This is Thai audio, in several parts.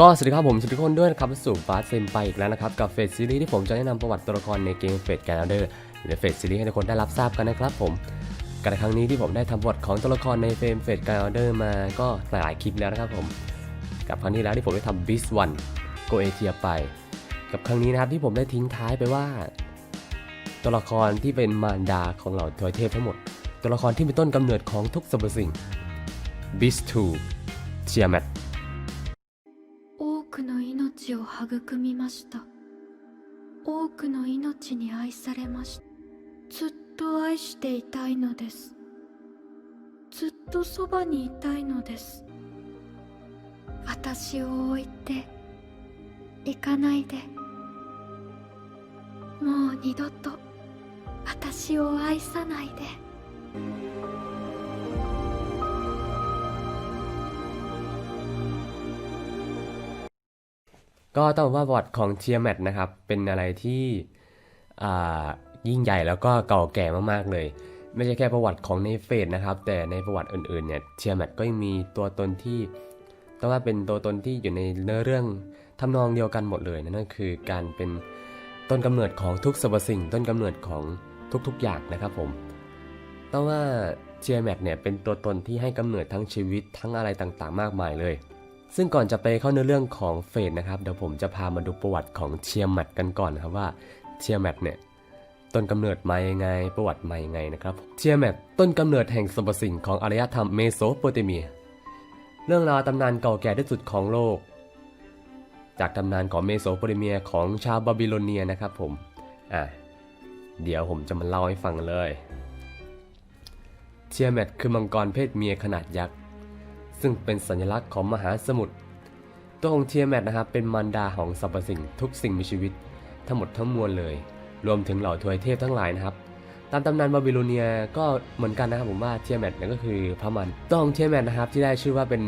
ก็สวัสดีครับผมสวัสดีทุกคนด้วยนะครับสู่ฟาสเซนไปอีกแล้วนะครับ กับเฟสซีรีส์ที่ผมจะแนะนำประวัติตัวละครในเกมเฟสแกนเดอร์หรือเฟสซีรีส์ให้ทุกคนได้รับทราบกันนะครับผมกันในครั้งนี้ที่ผมได้ทำประวัติของตัวละครในเฟมเฟสแกนเดอร์มาก็หลายๆคลิปแล้วนะครับผมกับครั้งที่แล้วที่ผมได้ทำบิสวันโกเอเทียไป กับครั้งนี้นะครับที่ผมได้ทิ้งท้ายไปว่า ตัวละครที่เป็นมารดาของเหล่าทวยเทพทั้งหมด ตัวละครที่เป็นต้นกำเนิดของทุกสรรพสิ่งบิสทูเชียแมท 育みました。多くの命に愛されました。ずっと愛していたいのです。ずっとそばにいたいのです。私を置いて行かないで。もう二度と私を愛さないで。 ก็ต้องว่าประวัติของเทียแมทนะครับ เป็นอะไรที่ยิ่งใหญ่แล้วก็เก่าแก่มากๆเลย ไม่ใช่แค่ประวัติของในเฟสนะครับ แต่ในประวัติอื่นๆเนี่ยเทียแมทก็ยังมีตัวตนที่ต้องว่าเป็นตัวตนที่อยู่ในเนื้อเรื่องทำนองเดียวกันหมดเลยนั่นคือการเป็นต้นกำเนิดของทุกสรรพสิ่ง ต้นกำเนิดของทุกๆอย่างนะครับผมต้องว่าเทียแมทเนี่ยเป็นตัวตนที่ให้กำเนิดทั้งชีวิตทั้งอะไรต่างๆ มากมายเลย ซึ่งก่อนจะไปเข้าในเรื่องของเฟสนะครับเดี๋ยวผมจะพามาดูประวัติของเชียร์แมทกันก่อนนะครับว่าเชียร์แมทเนี่ยต้นกำเนิดมายังไง ประวัติมายังไงนะครับเชียร์แมทต้นกำเนิดแห่งสรรพสิ่งของอารยธรรมเมโสโปเตเมีย เรื่องราวตำนานเก่าแก่ที่สุดของโลก จากตำนานของเมโสโปเตเมียของชาวบาบิโลเนียนะครับผมอะเดี๋ยวผมจะมาเล่าให้ฟังเลยเชียร์แมทคือมังกรเพศเมียขนาดยักษ์ ซึ่งเป็นสัญลักษณ์ของมหาสมุทรตัวของเทียแมทนะครับเป็นมารดาของสรรพสิ่งทุกสิ่งมีชีวิต ทั้งหมดทั้งมวลเลย รวมถึงเหล่าทวยเทพทั้งหลายนะครับตามตำนานบาบิโลเนียก็เหมือนกันนะครับผมว่าเทียแมทนี่ยก็คือพระมันตัวของเทียแมทนะครับที่ได้ชื่อว่าเป็น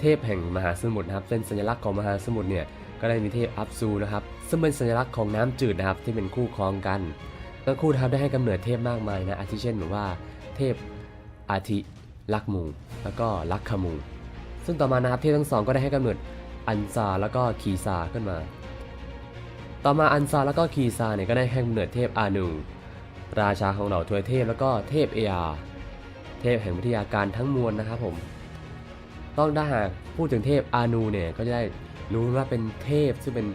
เทพแห่งมหาสมุทรนะครับเป็นสัญลักษณ์ของมหาสมุทรเนี่ยก็ได้มีเทพอัปซูนะครับซึ่งเป็นสัญลักษณ์ของน้ำจืดนะครับที่เป็นคู่ครองกันทั้งคู่นะครับได้ให้กำเนิดเทพมากมายนะอาทิเช่นว่าเทพอาทิลักมู แล้วก็ลักขมู ซึ่งต่อมานะครับเทพทั้งสองก็ได้ให้กำเนิดอันซาแล้วก็คีซาขึ้นมา ต่อมาอันซาแล้วก็คีซาเนี่ยก็ได้ให้กำเนิดเทพอานู ราชาของเหล่าทวยเทพแล้วก็เทพเออาเทพแห่งวิทยาการทั้งมวลนะครับผม ต้องถ้าหากพูดถึงเทพอานูเนี่ยก็จะได้รู้ว่าเป็นเทพซึ่งเป็น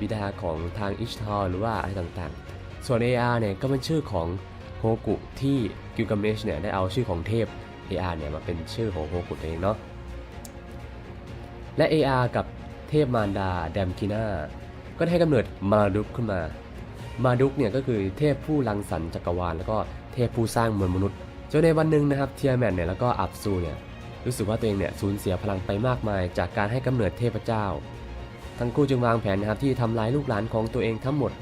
บิดาของทางอิชทอร์หรือว่าอะไรต่างๆ ส่วน AR เนี่ยก็เป็นชื่อของโฮกุที่กิลกาเมชเนี่ยได้เอาชื่อของเทพ AR เนี่ยมาเป็นชื่อของโฮกุตัวเองเนาะ และ AR กับเทพมารดาแดมคิน่าก็ได้ให้กำเนิดมาดุกขึ้นมา มาดุกเนี่ยก็คือเทพผู้รังสรรค์จักรวาลแล้วก็เทพผู้สร้างมวลมนุษย์จนในวันหนึ่งนะครับเทียแมนเนี่ยแล้วก็อับซูเนี่ยรู้สึกว่าตัวเองเนี่ยสูญเสียพลังไปมากมาย จากการให้กำเนิดเทพเจ้า ทั้งคู่จึงวางแผนนะครับที่ทำลายลูกหลานของตัวเองทั้งหมด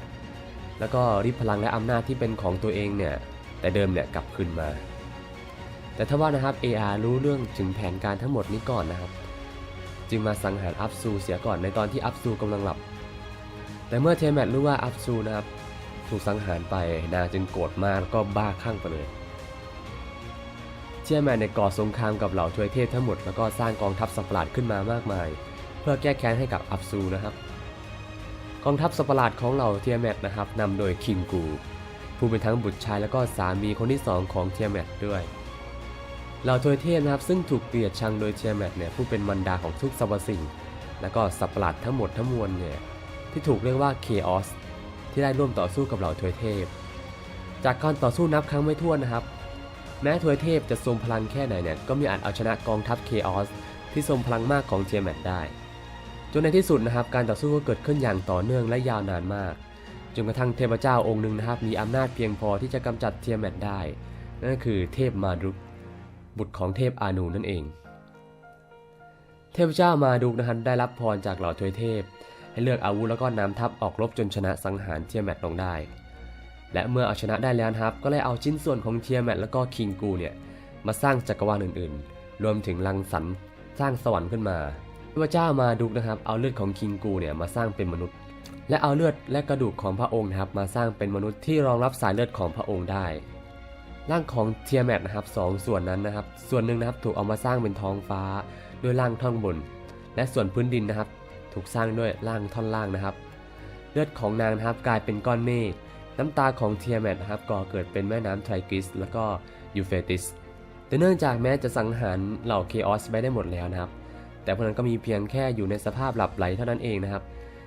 แล้วก็ริบพลังและอำนาจที่เป็นของตัวเองเนี่ยแต่เดิมเนี่ยกลับคืนมา แต่ถ้าว่านะครับ AR รู้เรื่องถึงแผนการทั้งหมดนี้ก่อนนะครับ จึงมาสังหารอัพซูเสียก่อนในตอนที่อัพซูกำลังหลับ แต่เมื่อเทแมทรู้ว่าอัพซูนะครับถูกสังหารไปนางจึงโกรธมากแล้วก็บ้าคลั่งไปเลยเทียแมนในก่อสงครามกับเหล่าทวยเทพทั้งหมดแล้วก็สร้างกองทัพสัตว์ปหลาดขึ้นมามากมาย เพื่อแก้แค้นให้กับอัพซูนะครับ กองทัพสัตว์ปหลาดของเหล่าเทียแมทนะครับนำโดยคิงกูผู้เป็นทั้งบุตรชายแล้วก็สามีคนที่สองของเทียแมทด้วย เหล่าทวยเทพนะครับซึ่งถูกเกลียดชังโดยเทียแมทเนี่ยผู้เป็นมันดาของทุกสรรพสิ่ง และก็สัตว์ประหลาดทั้งหมดทั้งมวลเนี่ยที่ถูกเรียกว่าเคออสที่ได้ร่วมต่อสู้กับเหล่าทวยเทพ จากการต่อสู้นับครั้งไม่ถ้วนนะครับ แม้ทวยเทพจะทรงพลังแค่ไหนเนี่ยก็ไมีอาจเอาชนะกองทัพเคออสที่ทรงพลังมากของเทียแมทได้จนในที่สุดนะครับการต่อสู้ก็เกิดขึ้นอย่างต่อเนื่องและยาวนานมากจนกระทั่งเทพเจ้าองค์หนึ่งนะครับมีอำนาจเพียงพอที่จะกำจัดเทียแมทได้ นั่นก็คือเทพมารุก บุตรของเทพอานูนั่นเอง เทพเจ้ามาดุกนะครับได้รับพรจากเหล่าทวยเทพ ให้เลือกอาวุธแล้วก็นำทัพออกรบจนชนะสังหารเทียแมทลงได้ และเมื่อเอาชนะได้แล้วนะครับ ก็เลยเอาชิ้นส่วนของเทียแมทแล้วก็คิงกูเนี่ยมาสร้างจักรวาลอื่นๆ รวมถึงรังสรรสร้างสวรรค์ขึ้นมาเทพเจ้ามาดุกนะครับ เอาเลือดของคิงกูเนี่ยมาสร้างเป็นมนุษย์ และเอาเลือดและกระดูกของพระองค์นะครับมาสร้างเป็นมนุษย์ที่รองรับสายเลือดของพระองค์ได้ ร่างของเทียแมทนะครับสองส่วนนั้นนะครับ ส่วนหนึ่งนะครับถูกเอามาสร้างเป็นท้องฟ้าด้วยร่างท่อนบน และส่วนพื้นดินนะครับ ถูกสร้างด้วยร่างท่อนล่างนะครับ เลือดของนางนะครับกลายเป็นก้อนเมฆน้ำตาของเทียแมทนะครับก่อเกิดเป็นแม่น้ำไทกิสแล้วก็ยูเฟติสแต่เนื่องจากแม้จะสังหารเหล่าเคออสไปได้หมดแล้วนะครับ แต่พวกนั้นก็มีเพียงแค่อยู่ในสภาพหลับไหลเท่านั้นเองนะครับ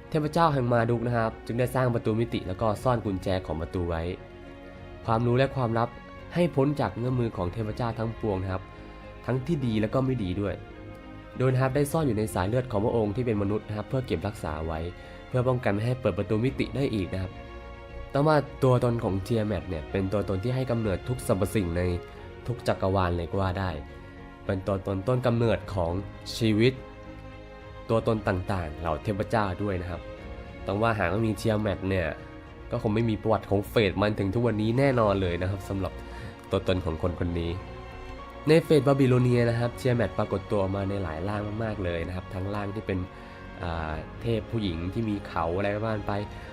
เทพเจ้าแห่งมาดุกนะครับ จึงได้สร้างประตูมิติแล้วก็ซ่อนกุญแจของประตูไว้ ความรู้และความลับ ให้พ้นจากเงื้อมือของเทพเจ้าทั้งปวงนะครับ ทั้งที่ดีและก็ไม่ดีด้วย โดยนะครับได้ซ่อนอยู่ในสายเลือดของพระองค์ที่เป็นมนุษย์นะครับ เพื่อเก็บรักษาไว้ เพื่อป้องกันไม่ให้เปิดประตูมิติได้อีกนะครับต้องว่าตัวตนของเทียแมทเนี่ยเป็นตัวตนที่ให้กำเนิดทุกสรรพสิ่งในทุกจักรวาลเลยก็ว่าได้ เป็นตัวตนต้นกำเนิดของชีวิต ตัวตนต่างๆ เหล่าเทพเจ้าด้วยนะครับ ต้องว่าหากไม่มีเทียแมทเนี่ยก็คงไม่มีประวัติของเฟดมันถึงทุกวันนี้แน่นอนเลยนะครับสำหรับ ตัวตนของคนคนนี้ ในเฟดบาบิโลเนียนะครับเทียแมทปรากฏตัวออกมาในหลายร่างมากๆเลยนะครับ ทั้งร่างที่เป็นเทพผู้หญิงที่มีเขาอะไรบ้านไป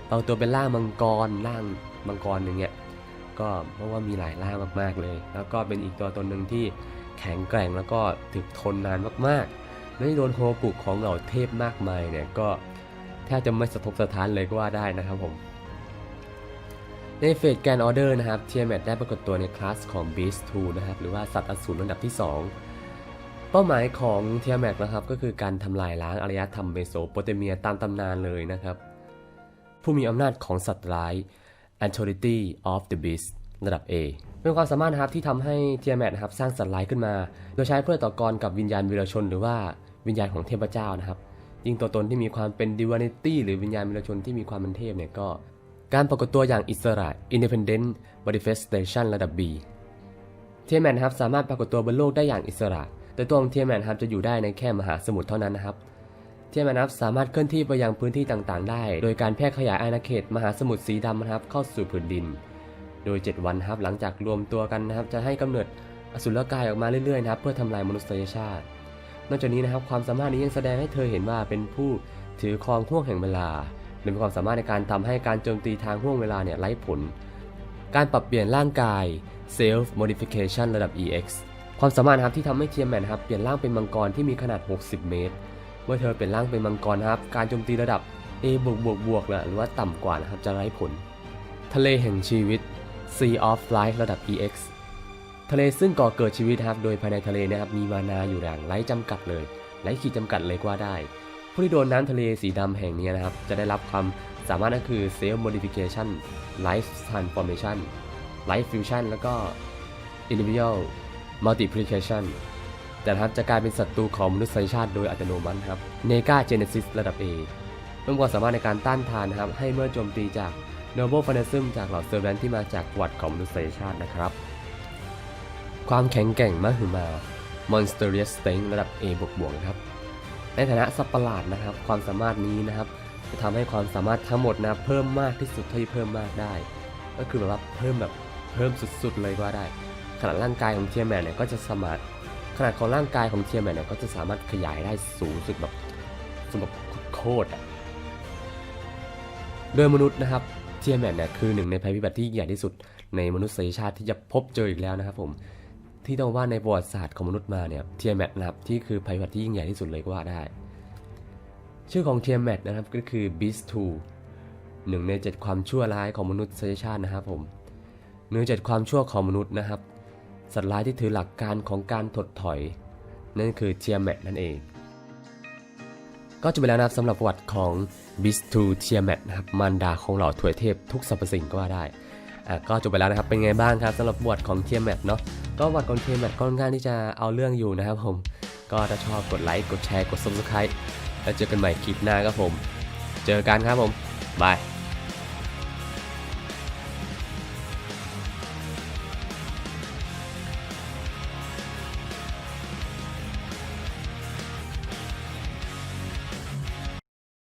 บางตัวเป็นร่างมังกรร่างมังกรอย่งเงี้ยก็เพราะว่ามีหลายร่างมากๆเลย แล้วก็เป็นอีกตัวตนหนึ่งที่แข็งแกร่งแล้วก็ถึกทนนานมากๆและโดนโฮกุกของเหล่าเทพมากมายเนี่ยก็แทบจะไม่สะทกสะท้านเลยก็ว่าได้นะครับผม ในเฟสแกนออเดอร์นะครับเทียแมทได้ปรากฏตัวในคลาสของ Beast 2นะครับหรือว่าสัตว์อสูรระดับที่ 2 เป้าหมายของเทียแมทนะครับก็คือการทำลายล้างอารยธรรมเมโสโปเตเมียตามตำนานเลยนะครับ ผู้มีอำนาจของสัตว์ร้าย Authority of the Beast ระดับ A เป็นความสามารถนะครับที่ทำให้เทียแมทนะครับสร้างสัตว์ร้ายขึ้นมา โดยใช้เพื่อต่อกรกับวิญญาณวีรชน หรือว่าวิญญาณของเทพเจ้านะครับยิ่งตัวตนที่มีความเป็น divinity หรือวิญญาณวีรชนที่มีความเป็นเทพเนี่ยก็ การปรากฏตัวอย่างอิสระ Independent Manifestation ระดับ B เทียแมนครับสามารถปรากฏตัวบนโลกได้อย่างอิสระ แต่ตัวของเทียแมนครับจะอยู่ได้ในแค่มหาสมุทรเท่านั้นนะครับ เทียแมนครับสามารถเคลื่อนที่ไปยังพื้นที่ต่างๆ ได้ โดยการแพร่ขยายอาณาเขตมหาสมุทรสีดำนะครับเข้าสู่ผืนดิน โดย 7 วันครับหลังจากรวมตัวกันนะครับจะให้กำเนิดอสุรกายออกมาเรื่อยๆนะครับเพื่อทำลายมนุษยชาติ นอกจากนี้นะครับความสามารถนี้ยังแสดงให้เธอเห็นว่าเป็นผู้ถือครองห่วงแห่งเวลา และมีความสามารถในการทำให้การโจมตีทางห่วงเวลาเนี่ยไร้ผล การปรับเปลี่ยนร่างกาย Self Modification ระดับ EX ความสามารถครับที่ทำให้เทียมแมนครับเปลี่ยนร่างเป็นมังกรที่มีขนาด 60 เมตร เมื่อเธอเปลี่ยนร่างเป็นมังกรครับ การโจมตีระดับ A บวกบวกบวกหรือว่าต่ำกว่านะครับจะไร้ผล ทะเลแห่งชีวิต Sea of Life ระดับ EX ทะเลซึ่งก่อเกิดชีวิตครับ โดยภายในทะเลนะครับมีมานาอยู่อย่างไร้จำกัดเลย ไร้ขีดจำกัดเลยก็ว่าได้ ผู้ที่โดนน้ำทะเลสีดำแห่งนี้นะครับ จะได้รับความสามารถก็คือ Self Modification Life Transformation Life Fusion แล้วก็ Individual Multiplication แต่นะครับจะกลายเป็นศัตรูของมนุษยชาติโดยอัตโนมัติครับ Nega Genesis ระดับ A เพิ่มความสามารถในการต้านทานนะครับ ให้เมื่อโจมตีจาก Noble Phantasm จากเหล่าเซอร์แวนที่มาจากวัติของมนุษยชาตินะครับ ความแข็งแกร่งมหึมา Monstrous Strength ระดับ A บวกบวกๆนะครับ ในฐานะสัตว์ประหลาดนะครับ ความสามารถนี้นะครับ จะทำให้ความสามารถทั้งหมดนะเพิ่มมากที่สุดเท่าที่เพิ่มมากได้ ก็คือแบบว่าเพิ่มแบบเพิ่มสุดๆเลยก็ได้ ขนาดร่างกายของเทียแมนเนี่ยก็จะสามารถขนาดของร่างกายของเทียแมนเนี่ยก็จะสามารถขยายได้สูงสุดแบบสุดแบบโคตรอะโดยมนุษย์นะครับเทียแมนเนี่ยคือหนึ่งในภัยพิบัติที่ใหญ่ที่สุดในมนุษยชาติที่จะพบเจออีกแล้วนะครับผม ที่ต้องว่าในประวัติศาสตร์ของมนุษย์มาเนี่ยเทียแมทนะครับที่คือภัยพิบัติที่ยิ่งใหญ่ที่สุดเลยก็ว่าได้ ชื่อของเทียแมทนะครับก็คือ Beast 2หนึ่งในเจ็ดความชั่วร้ายของมนุษยชาตินะครับผมหนึ่งเจ็ดความชั่วของมนุษย์นะครับ สัตว์ร้ายที่ถือหลักการของการถดถอย นั่นคือเทียแมทนั่นเอง ก็จบไปแล้วนะครับสำหรับประวัติของ Beast 2เทียแมทนะครับมารดาของเหล่าถวยเทพทุกสรรพสิ่งก็ว่าได้ ก็จบไปแล้วนะครับ เป็นไงบ้างครับสำหรับบทของเทียแมทเนาะ ก็วัดกองเทมแมทค่อนข้างที่จะเอาเรื่องอยู่นะครับผม ก็ถ้าชอบกดไลค์ กดแชร์ กด subscribe แล้วเจอกันใหม่คลิปหน้าครับผม เจอกันครับผม บาย